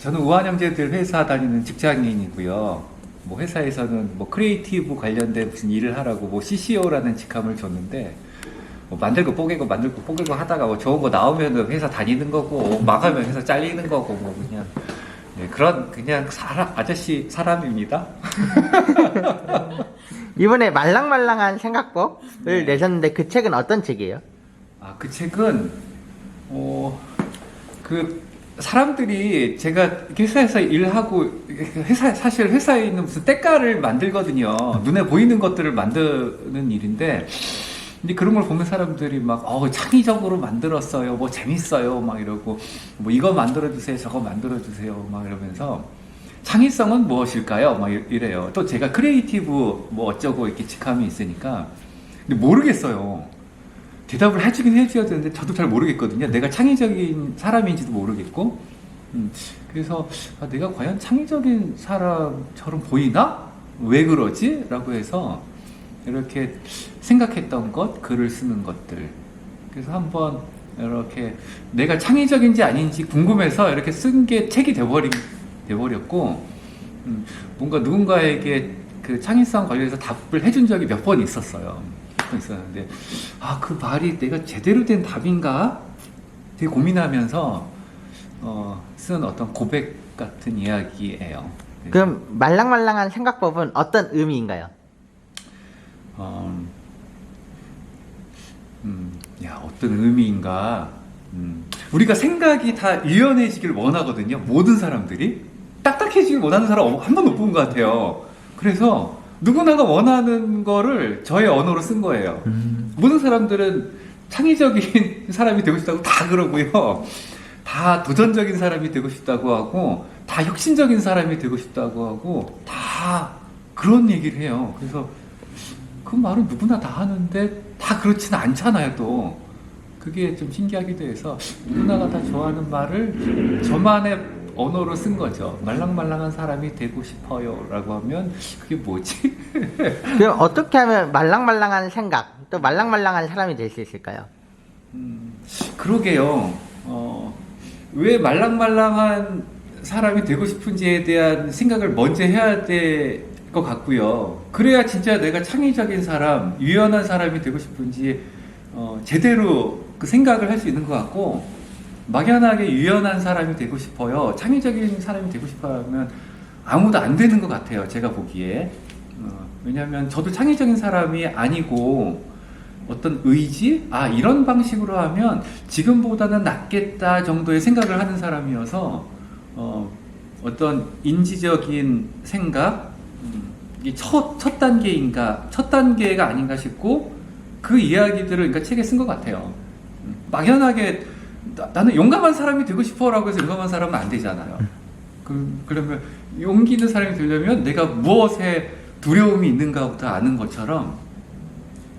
저는 우한 형제들 회사 다니는 직장인이고요. 뭐 회사에서는 뭐 크리에이티브 관련된 무슨 일을 하라고 뭐 CCO라는 직함을 줬는데 뭐 만들고 뽀개고 만들고 뽀개고 하다가 뭐 좋은 거 나오면 회사 다니는 거고 망하면 회사 잘리는 거고 뭐 그냥 네, 그런 그냥 사람 아저씨 사람입니다. 이번에 말랑말랑한 생각법을 네. 내셨는데 그 책은 어떤 책이에요? 아, 그 책은, 어, 그, 사람들이 제가 회사에서 일하고, 회사, 사실 회사에 있는 무슨 때깔을 만들거든요. 눈에 보이는 것들을 만드는 일인데, 근데 그런 걸 보면 사람들이 막, 어, 창의적으로 만들었어요. 뭐 재밌어요. 막 이러고, 뭐 이거 만들어 주세요. 저거 만들어 주세요. 막 이러면서, 창의성은 무엇일까요? 막 이- 이래요. 또 제가 크리에이티브 뭐 어쩌고 이렇게 직함이 있으니까, 근데 모르겠어요. 대답을 해주긴 해줘야 되는데 저도 잘 모르겠거든요. 내가 창의적인 사람인지도 모르겠고, 음, 그래서 아, 내가 과연 창의적인 사람처럼 보이나? 왜 그러지? 라고 해서 이렇게 생각했던 것, 글을 쓰는 것들. 그래서 한번 이렇게 내가 창의적인지 아닌지 궁금해서 이렇게 쓴 게 책이 돼버린, 돼버렸고, 음, 뭔가 누군가에게 그 창의성 관련해서 답을 해준 적이 몇 번 있었어요. 몇번 있었는데, 아, 그 말이 내가 제대로 된 답인가? 되게 고민하면서, 어, 쓴 어떤 고백 같은 이야기예요. 그래서, 그럼 말랑말랑한 생각법은 어떤 의미인가요? 어, 음, 야, 어떤 의미인가. 음, 우리가 생각이 다 유연해지길 원하거든요. 모든 사람들이. 딱딱해지길 원하는 사람 한 번도 못 본 것 같아요. 그래서 누구나가 원하는 거를 저의 언어로 쓴 거예요. 모든 사람들은 창의적인 사람이 되고 싶다고 다 그러고요. 다 도전적인 사람이 되고 싶다고 하고, 다 혁신적인 사람이 되고 싶다고 하고, 다 그런 얘기를 해요. 그래서 그 말은 누구나 다 하는데 다 그렇지는 않잖아요, 또. 그게 좀 신기하기도 해서 누구나가 다 좋아하는 말을 저만의 언어로 쓴 거죠. 말랑말랑한 사람이 되고 싶어요. 라고 하면 그게 뭐지? 그럼 어떻게 하면 말랑말랑한 생각, 또 말랑말랑한 사람이 될 수 있을까요? 음, 그러게요. 어, 왜 말랑말랑한 사람이 되고 싶은지에 대한 생각을 먼저 해야 될 것 같고요. 그래야 진짜 내가 창의적인 사람, 유연한 사람이 되고 싶은지 어, 제대로 그 생각을 할 수 있는 것 같고 막연하게 유연한 사람이 되고 싶어요. 창의적인 사람이 되고 싶어 하면 아무도 안 되는 것 같아요. 제가 보기에. 어, 왜냐하면 저도 창의적인 사람이 아니고 어떤 의지? 아, 이런 방식으로 하면 지금보다는 낫겠다 정도의 생각을 하는 사람이어서, 어, 어떤 인지적인 생각, 음, 이게 첫, 첫 단계인가, 첫 단계가 아닌가 싶고, 그 이야기들을 그러니까 책에 쓴 것 같아요. 음, 막연하게, 나, 는 용감한 사람이 되고 싶어 라고 해서 용감한 사람은 안 되잖아요. 그, 그러면 용기 있는 사람이 되려면 내가 무엇에 두려움이 있는가부터 아는 것처럼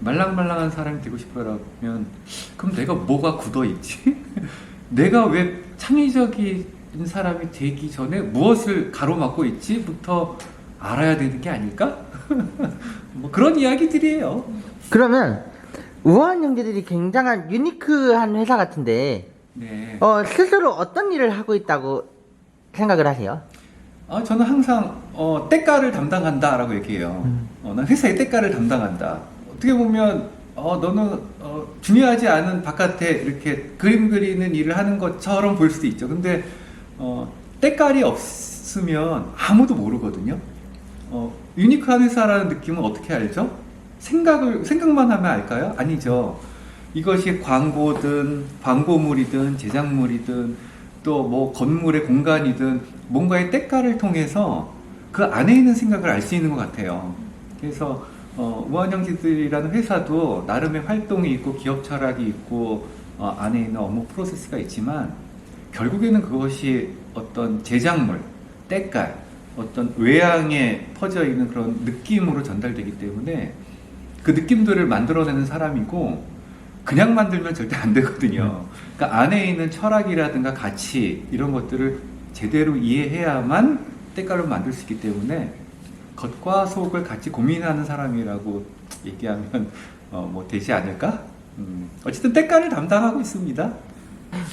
말랑말랑한 사람이 되고 싶어라면 그럼 내가 뭐가 굳어 있지? 내가 왜 창의적인 사람이 되기 전에 무엇을 가로막고 있지부터 알아야 되는 게 아닐까? 뭐 그런 이야기들이에요. 그러면 우한 형제들이 굉장한 유니크한 회사 같은데 네. 어, 스스로 어떤 일을 하고 있다고 생각을 하세요? 아, 저는 항상 어, 때깔을 담당한다라고 얘기해요. 어, 난 회사의 때깔을 담당한다. 어떻게 보면 어, 너는 어, 중요하지 않은 바깥에 이렇게 그림 그리는 일을 하는 것처럼 보일 수도 있죠. 근데 어, 때깔이 없으면 아무도 모르거든요. 어, 유니크한 회사라는 느낌은 어떻게 알죠? 생각을 생각만 하면 알까요? 아니죠. 이것이 광고든 광고물이든 제작물이든 또 뭐 건물의 공간이든 뭔가의 때깔을 통해서 그 안에 있는 생각을 알 수 있는 것 같아요. 그래서 어, 우한형제들이라는 회사도 나름의 활동이 있고 기업 철학이 있고 어, 안에 있는 업무 프로세스가 있지만 결국에는 그것이 어떤 제작물, 때깔, 어떤 외양에 퍼져 있는 그런 느낌으로 전달되기 때문에 그 느낌들을 만들어내는 사람이고 그냥 만들면 절대 안 되거든요. 그러니까 안에 있는 철학이라든가 가치 이런 것들을 제대로 이해해야만 때깔을 만들 수 있기 때문에 겉과 속을 같이 고민하는 사람이라고 얘기하면 어, 뭐 되지 않을까? 음, 어쨌든 때깔을 담당하고 있습니다.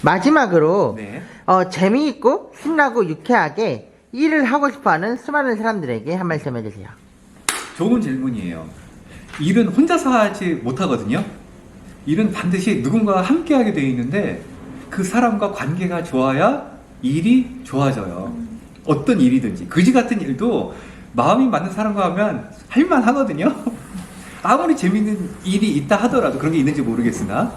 마지막으로 네. 어, 재미있고 신나고 유쾌하게 일을 하고 싶어하는 수많은 사람들에게 한 말씀 해주세요. 좋은 질문이에요. 일은 혼자서 하지 못하거든요. 일은 반드시 누군가와 함께 하게 되어 있는데 그 사람과 관계가 좋아야 일이 좋아져요. 어떤 일이든지. 그지 같은 일도 마음이 맞는 사람과 하면 할만 하거든요. 아무리 재밌는 일이 있다 하더라도 그런 게 있는지 모르겠으나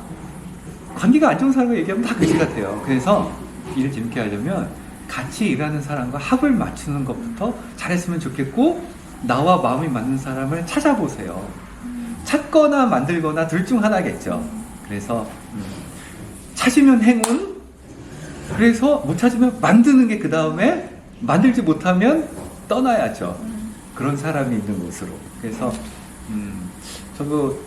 관계가 안 좋은 사람과 얘기하면 다 그지 같아요. 그래서 일을 재밌게 하려면 같이 일하는 사람과 합을 맞추는 것부터 잘했으면 좋겠고 나와 마음이 맞는 사람을 찾아보세요. 찾거나 만들거나 둘 중 하나겠죠. 그래서 음, 찾으면 행운. 그래서 못 찾으면 만드는 게 그 다음에 만들지 못하면 떠나야죠. 그런 사람이 있는 곳으로. 그래서 음, 저도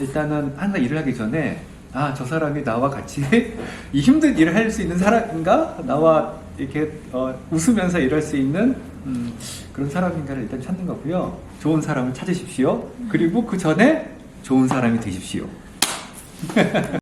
일단은 항상 일을 하기 전에 아 저 사람이 나와 같이 이 힘든 일을 할 수 있는 사람인가 나와 이렇게 어, 웃으면서 일할 수 있는 음, 그런 사람인가를 일단 찾는 거고요. 좋은 사람을 찾으십시오. 그리고 그 전에 좋은 사람이 되십시오